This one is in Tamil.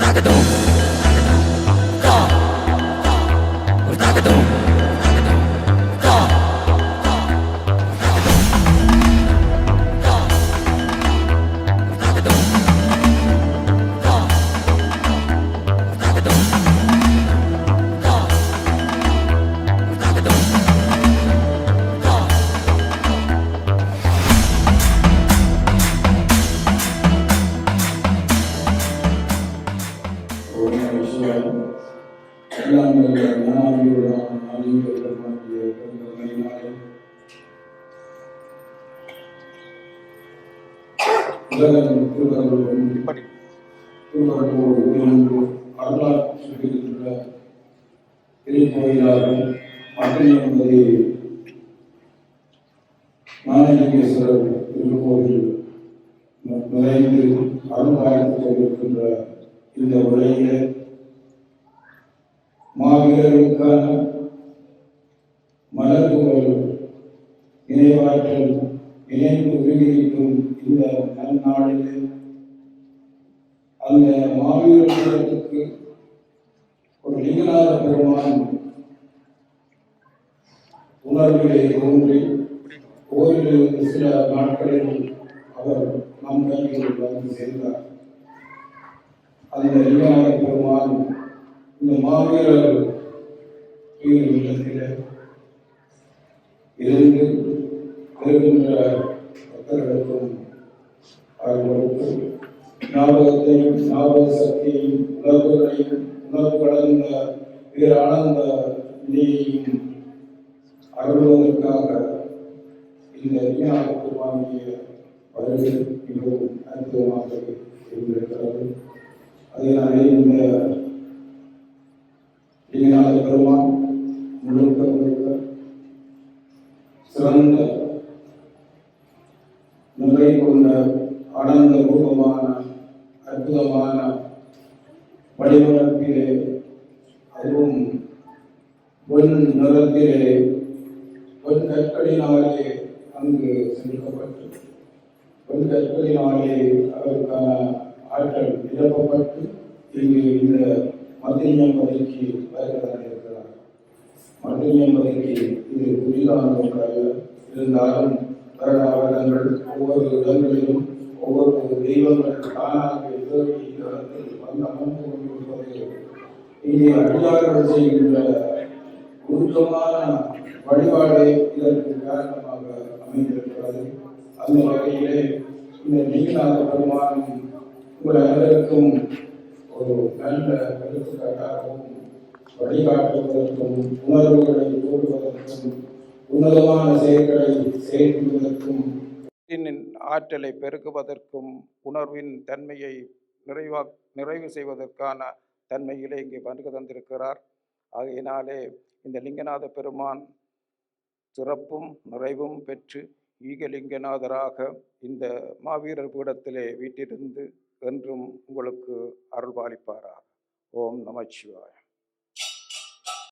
ஒரே திருக்கோயிலாகும் மதுரை என்பதை ஞானலிங்கேஸ்வரர் திருக்கோயில் நிறைந்து அருள்வாய்த்து கொண்டிருக்கின்ற இந்த உரையிலே மாவீரர்களுக்கான மலர்புகள் நினைவாற்றல் இணைப்பு உருவிக்கும் இந்த நன்னாளிலே அந்த மாவீரர்களுக்கு ஒரு லிங்கநாத பெருமான் உணர்வுகளை தோன்றி ஓரிரு சில நாட்களில் அவர் நம் கையில் வந்து சேர்ந்தார். அந்த லிங்கநாத பெருமான் இந்த மாவீரர் உயிர் இல்லத்தில் இருந்து வருகின்ற பக்தர்களுக்கும் அவர்களுக்கும் ஞாபகத்தையும் ஞாபக சக்தியையும் உணர்வுகளையும் உணர்வு கடந்த வீர ஆனந்த நிலையையும் அருள்வதற்காக இந்த விஞ்ஞானத்துக்கு வாங்கிய வருகை மிகவும் அற்புதமாக இருந்திருக்கிறது. அதை நான் இந்த லிங்கநாத பெருமான் முழுக்க முழுக்க சிறந்த முறை கொண்ட அடந்த ரூபமான அற்புதமான வடிவமைப்பிலே அதுவும் பொன் நிறத்திலே பொன் கற்களினாலே அங்கு செலுத்தப்பட்டு பொன் கற்களினாலே அவருக்கான ஆற்றல் நிரப்பப்பட்டு இங்கு இந்த மத்தியம் பதவிக்கு வருகிறார் இருக்கிறார். மத்தியம் பதவிக்கு இது புதிதான இருந்தாலும் வருடாவரங்கள் ஒவ்வொரு இடங்களிலும் ஒவ்வொரு தெய்வங்கள் தானாக இடத்தில் வந்து அமர்ந்து கொண்டிருப்பதை இங்கே அடியார்கள் செய்கின்ற உருக்கமான வழிபாடே இதற்கு காரணமாக அமைந்திருக்கிறது. அந்த வகையிலே இந்த நீங்களாக பெருமான் உங்கள் அனைவருக்கும் ஒரு நல்ல எடுத்துக்காட்டாகவும் வழிகாட்டுவதற்கும் உணர்வுகளை கூறுவதற்கும் உன்னதமான செயல்களை செயல்படுவதற்கும் ஆற்றலை பெருக்குவதற்கும் உணர்வின் தன்மையை நிறைவா நிறைவு செய்வதற்கான தன்மையிலே இங்கே பங்கு தந்திருக்கிறார். ஆகையினாலே இந்த லிங்கநாத பெருமான் சிறப்பும் நிறைவும் பெற்று ஈகலிங்கநாதராக இந்த மாவீரர் பீடத்திலே வீட்டிருந்து என்றும் உங்களுக்கு அருள்பாலிப்பாராக. ஓம் நமச்சிவாய